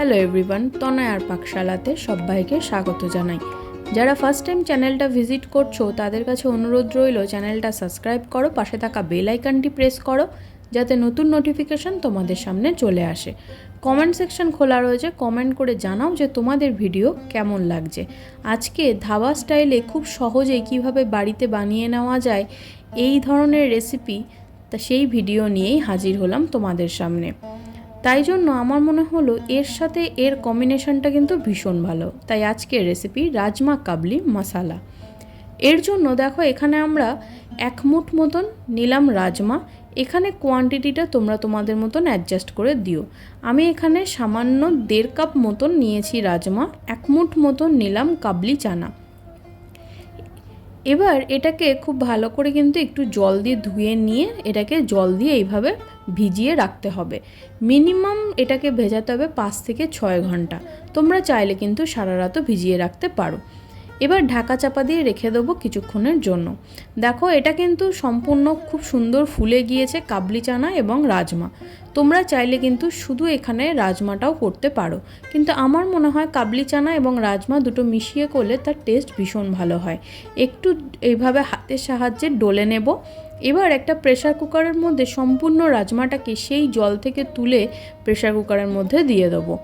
Hello everyone তনয় আর পাকশালাতে সবাইকে স্বাগত জানাই। যারা ফার্স্ট টাইম চ্যানেলটা ভিজিট করছ, তাদের কাছে অনুরোধ রইল চ্যানেলটা সাবস্ক্রাইব করো, পাশে থাকা বেল আইকনটি প্রেস করো, যাতে নতুন নোটিফিকেশন তোমাদের সামনে চলে আসে। কমেন্ট সেকশন খোলা রয়েছে কমেন্ট করে জানাও যে তোমাদের ভিডিও কেমন লাগছে। আজকে ধাবা স্টাইলে খুব সহজেই কীভাবে বাড়িতে বানিয়ে নেওয়া যায়, এই ধরনের রেসিপি তা সেই ভিডিও নিয়েই হাজির হলাম তোমাদের সামনে। তাই জন্য আমার মনে হলো এর সাথে এর কম্বিনেশনটা কিন্তু ভীষণ ভালো। তাই আজকের রেসিপি রাজমা কাবলি মশালা। এর জন্য দেখো এখানে আমরা এক মুঠ মতন নিলাম রাজমা। এখানে কোয়ান্টিটিটা তোমরা তোমাদের মতন অ্যাডজাস্ট করে দিও। আমি এখানে সামান্য দেড় কাপ মতন নিয়েছি রাজমা। এক মুঠ মতন নিলাম কাবলি চানা। এবার এটাকে খুব ভালো করে কিন্তু একটু জল দিয়ে ধুয়ে নিয়ে এটাকে জল দিয়ে এইভাবে ভিজিয়ে রাখতে হবে। মিনিমাম এটাকে ভেজাতে হবে পাঁচ থেকে ছয় ঘণ্টা। তোমরা চাইলে কিন্তু সারা রাতও ভিজিয়ে রাখতে পারো। এবার ঢাকা চাপা দিয়ে রেখে দেবো কিছুক্ষণের জন্য। দেখো, এটা কিন্তু সম্পূর্ণ খুব সুন্দর ফুলে গিয়েছে কাবলি চানা এবং রাজমা। তোমরা চাইলে কিন্তু শুধু এখানে রাজমাটাও করতে পারো। কিন্তু আমার মনে হয় কাবলি চানা এবং রাজমা দুটো মিশিয়ে করলে তার টেস্ট ভীষণ ভালো হয়। একটু এইভাবে হাতের সাহায্যে ডলে নেব। এবার একটা প্রেশার কুকারের মধ্যে সম্পূর্ণ রাজমাটাকে সেই জল থেকে তুলে প্রেশার কুকারের মধ্যে দিয়ে দেবো।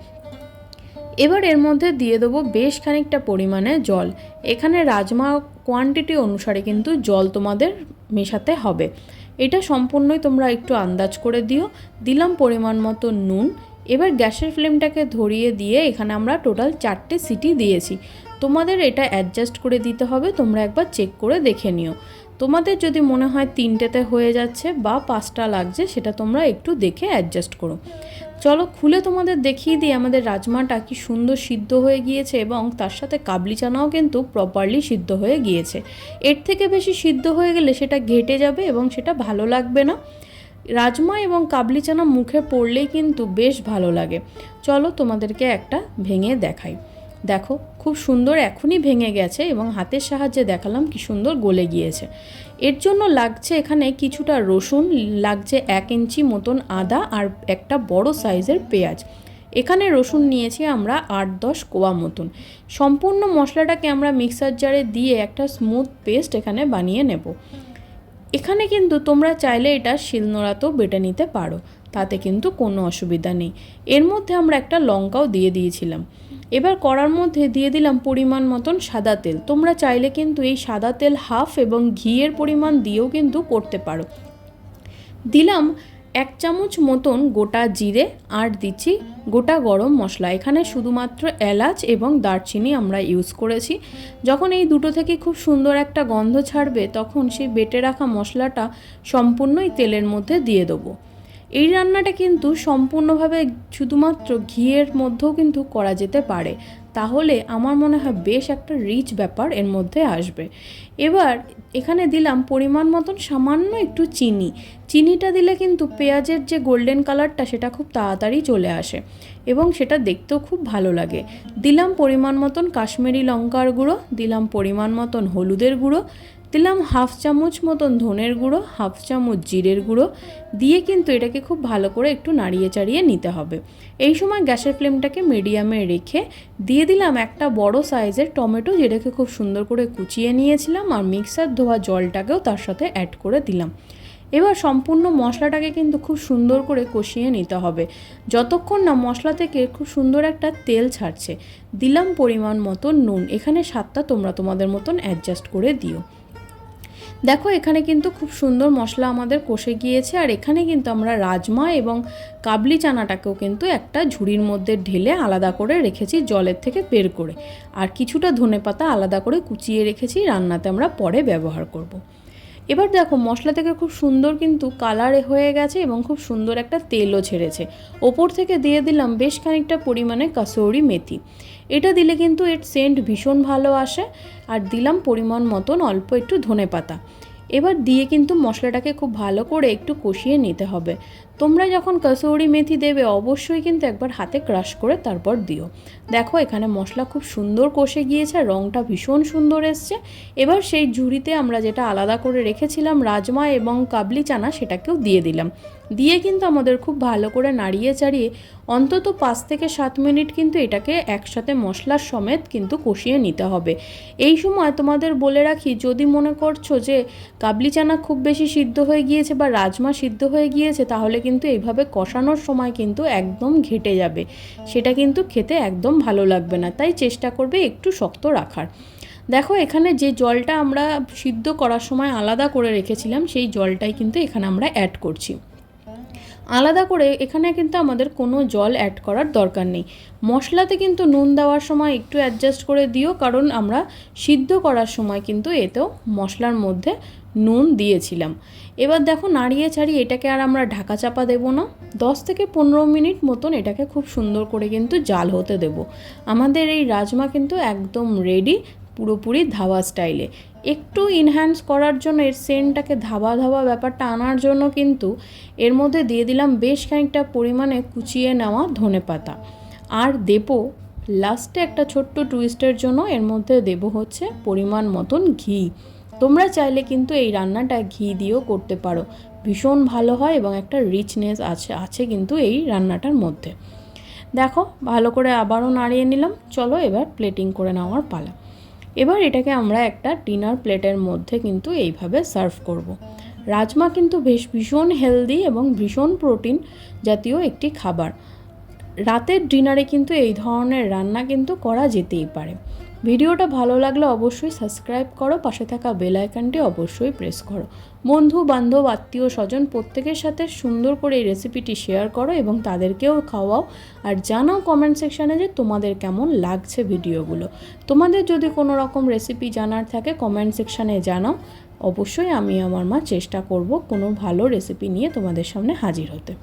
এবার এর মধ্যে দিয়ে দেবো বেশ খানিকটা পরিমাণে জল। এখানে রাজমা কোয়ান্টিটি অনুসারে কিন্তু জল তোমাদের মেশাতে হবে। এটা সম্পূর্ণই তোমরা একটু আন্দাজ করে দিও। দিলাম পরিমাণ মতো নুন। এবার গ্যাসের ফ্লেমটাকে ধরিয়ে দিয়ে এখানে আমরা টোটাল চারটে সিটি দিয়েছি। তোমাদের এটা অ্যাডজাস্ট করে দিতে হবে। তোমরা একবার চেক করে দেখে নিও। তোমাদের যদি মনে হয় তিনটেতে হয়ে যাচ্ছে বা পাঁচটা লাগছে, সেটা তোমরা একটু দেখে অ্যাডজাস্ট করো। চলো খুলে তোমাদের দেখিয়ে দিই আমাদের রাজমাটা কি সুন্দর সিদ্ধ হয়ে গিয়েছে এবং তার সাথে কাবলি চানাও কিন্তু প্রপারলি সিদ্ধ হয়ে গিয়েছে। এর থেকে বেশি সিদ্ধ হয়ে গেলে সেটা ঘেটে যাবে এবং সেটা ভালো লাগবে না। রাজমা এবং কাবলি চানা মুখে পড়লেই কিন্তু বেশ ভালো লাগে। চলো তোমাদেরকে একটা ভেঙে দেখাই। দেখো, খুব সুন্দর এখনই ভেঙে গেছে এবং হাতের সাহায্যে দেখালাম কি সুন্দর গলে গিয়েছে। এর জন্য লাগছে এখানে কিছুটা রসুন, লাগছে এক ইঞ্চি মতন আদা আর একটা বড় সাইজের পেঁয়াজ। এখানে রসুন নিয়েছি আমরা আট দশ কোয়া মতন। সম্পূর্ণ মশলাটাকে আমরা মিক্সার জারে দিয়ে একটা স্মুথ পেস্ট এখানে বানিয়ে নেব। এখানে কিন্তু তোমরা চাইলে এটা শিলনোড়াতেও বেটে নিতে পারো, তাতে কিন্তু কোনো অসুবিধা নেই। এর মধ্যে আমরা একটা লঙ্কাও দিয়ে দিয়েছিলাম। এবার কড়ার মধ্যে দিয়ে দিলাম পরিমাণ মতন সাদা তেল। তোমরা চাইলে কিন্তু এই সাদা তেল হাফ এবং ঘিয়ের পরিমাণ দিয়েও কিন্তু করতে পারো। দিলাম এক চামচ মতন গোটা জিরে আর দিচ্ছি গোটা গরম মশলা। এখানে শুধুমাত্র এলাচ এবং দারচিনি আমরা ইউজ করেছি। যখন এই দুটো থেকে খুব সুন্দর একটা গন্ধ ছাড়বে, তখন সেই বেটে রাখা মশলাটা সম্পূর্ণই তেলের মধ্যে দিয়ে দেবো। এই রান্নাটা কিন্তু সম্পূর্ণভাবে শুধুমাত্র ঘিয়ের মধ্যেও কিন্তু করা যেতে পারে। তাহলে আমার মনে হয় বেশ একটা রিচ ব্যাপার এর মধ্যে আসবে। এবার এখানে দিলাম পরিমাণ মতন সামান্য একটু চিনি। চিনিটা দিলে কিন্তু পেঁয়াজের যে গোল্ডেন কালারটা সেটা খুব তাড়াতাড়ি চলে আসে এবং সেটা দেখতেও খুব ভালো লাগে। দিলাম পরিমাণ মতন কাশ্মীরি লঙ্কার গুঁড়ো, দিলাম পরিমাণ মতন হলুদের গুঁড়ো দিলাম হাফ চামচ মতন ধনের গুঁড়ো, হাফ চামচ জিরের গুঁড়ো। দিয়ে কিন্তু এটাকে খুব ভালো করে একটু নাড়িয়ে চাড়িয়ে নিতে হবে। এই সময় গ্যাসের ফ্লেমটাকে মিডিয়ামে রেখে দিয়ে দিলাম একটা বড় সাইজের টমেটো, যেটাকে খুব সুন্দর করে কুচিয়ে নিয়েছিলাম আর মিক্সার ধোয়া জলটাকেও তার সাথে অ্যাড করে দিলাম। এবার সম্পূর্ণ মশলাটাকে কিন্তু খুব সুন্দর করে কষিয়ে নিতে হবে। যতক্ষণ না মশলা থেকে খুব সুন্দর একটা তেল ছাড়ছে, দিলাম পরিমাণ মতন নুন। এখানে স্বাদটা তোমরা তোমাদের মতন অ্যাডজাস্ট করে দিও। দেখো, এখানে কিন্তু খুব সুন্দর মশলা আমাদের কষে গিয়েছে, আর এখানে কিন্তু আমরা রাজমা এবং কাবলি চানাটাকেও কিন্তু একটা ঝুড়ির মধ্যে ঢেলে আলাদা করে রেখেছি জলের থেকে বের করে আর কিছুটা ধনে পাতা আলাদা করে কুচিয়ে রেখেছি, রান্নাতে আমরা পরে ব্যবহার করব। এবার দেখো, মশলা থেকে খুব সুন্দর কিন্তু কালার হয়ে গেছে এবং খুব সুন্দর একটা তেলও ছেড়েছে। ওপর থেকে দিয়ে দিলাম বেশ খানিকটা পরিমাণে কাসৌরি মেথি। এটা দিলে কিন্তু এর সেন্ট ভীষণ ভালো আসে। আর দিলাম পরিমাণ মতন অল্প একটু ধনে পাতা এবার দিয়ে কিন্তু মশলাটাকে খুব ভালো করে একটু কষিয়ে নিতে হবে। তোমরা যখন কসৌরি মেথি দেবে, অবশ্যই কিন্তু একবার হাতে ক্রাশ করে তারপর দিও। দেখো, এখানে মশলা খুব সুন্দর কষে গিয়েছে রঙটা ভীষণ সুন্দর এসছে। এবার সেই ঝুড়িতে আমরা যেটা আলাদা করে রেখেছিলাম, রাজমা এবং কাবলি চানা, সেটাকেও দিয়ে দিলাম। দিয়ে কিন্তু আমাদের খুব ভালো করে নাড়িয়ে চাড়িয়ে অন্তত পাঁচ থেকে সাত মিনিট কিন্তু এটাকে একসাথে মশলার সমেত কিন্তু কষিয়ে নিতে হবে। এই সময় তোমাদের বলে রাখি, যদি মনে করছ যে কাবলি চানা খুব বেশি সিদ্ধ হয়ে গিয়েছে বা রাজমা সিদ্ধ হয়ে গিয়েছে, তাহলে কিন্তু এইভাবে কষানোর সময় কিন্তু একদম ঘেটে যাবে। সেটা কিন্তু খেতে একদম ভালো লাগবে না, তাই চেষ্টা করবে একটু শক্ত রাখার। দেখো, এখানে যে জলটা আমরা সিদ্ধ করার সময় আলাদা করে রেখেছিলাম, সেই জলটাই কিন্তু এখানে আমরা অ্যাড করছি। আলাদা করে এখানে কিন্তু আমাদের কোনো জল অ্যাড করার দরকার নেই। মশলাতে কিন্তু নুন দেওয়ার সময় একটু অ্যাডজাস্ট করে দিও, কারণ আমরা সিদ্ধ করার সময় কিন্তু এতেও মশলার মধ্যে নুন দিয়েছিলাম। এবার দেখো নাড়িয়ে ছাড়িয়ে এটাকে আর আমরা ঢাকা চাপা দেবো না। দশ থেকে পনেরো মিনিট মতন এটাকে খুব সুন্দর করে কিন্তু জাল হতে দেব। আমাদের এই রাজমা কিন্তু একদম রেডি পুরোপুরি ধাবা স্টাইলে। একটু ইনহ্যান্স করার জন্য এর সেন্টটাকে ধাবা ধাবা ব্যাপারটা আনার জন্য কিন্তু এর মধ্যে দিয়ে দিলাম বেশ খানিকটা পরিমাণে কুচিয়ে নেওয়া ধনে পাতা। আর দেবো লাস্টে একটা ছোট্ট টুইস্টের জন্য এর মধ্যে দেব হচ্ছে পরিমাণ মতন ঘি। তোমরা চাইলে কিন্তু এই রান্নাটা ঘি দিয়েও করতে পারো। ভীষণ ভালো হয় এবং একটা রিচনেস আছে আছে কিন্তু এই রান্নাটার মধ্যে। দেখো, ভালো করে আবারও নাড়িয়ে নিলাম। চলো এবার প্লেটিং করে নেওয়ার পালা। এবার এটাকে আমরা একটা ডিনার প্লেটের মধ্যে কিন্তু এইভাবে সার্ভ করব। রাজমা কিন্তু বেশ ভীষণ হেলদি এবং ভীষণ প্রোটিন জাতীয় একটি খাবার রাতের ডিনারে কিন্তু এই ধরনের রান্না কিন্তু করা যেতেই পারে ভিডিওটা ভালো লাগলে অবশ্যই সাবস্ক্রাইব করো, পাশে থাকা বেল আইকনটি অবশ্যই প্রেস করো। বন্ধু, বান্ধব, আত্মীয়, স্বজন প্রত্যেকের সাথে সুন্দর করে এই রেসিপিটি শেয়ার করো এবং তাদেরকেও খাওয়াও। আর জানাও কমেন্ট সেকশানে যে তোমাদের কেমন লাগছে ভিডিওগুলো। তোমাদের যদি কোনো রকম রেসিপি জানার থাকে কমেন্ট সেকশানে জানাও। অবশ্যই আমি আমার মা চেষ্টা করব কোনো ভালো রেসিপি নিয়ে তোমাদের সামনে হাজির হতে।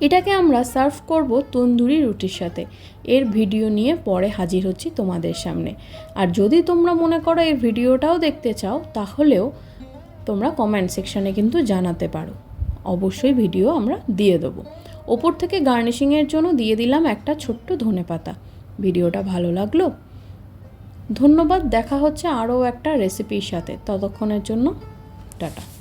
এটাকে আমরা সার্ভ করব তন্দুরি রুটির সাথে। এর ভিডিও নিয়ে পরে হাজির হচ্ছি তোমাদের সামনে। আর যদি তোমরা মনে করো এই ভিডিওটাও দেখতে চাও, তাহলেও তোমরা কমেন্ট সেকশানে কিন্তু জানাতে পারো। অবশ্যই ভিডিও আমরা দিয়ে দেবো। ওপর থেকে গার্নিশিংয়ের জন্য দিয়ে দিলাম একটা ছোট্ট ধনে পাতা। ভিডিওটা ভালো লাগল? ধন্যবাদ, দেখা হচ্ছে আরও একটা রেসিপির সাথে। ততক্ষণের জন্য, টাটা।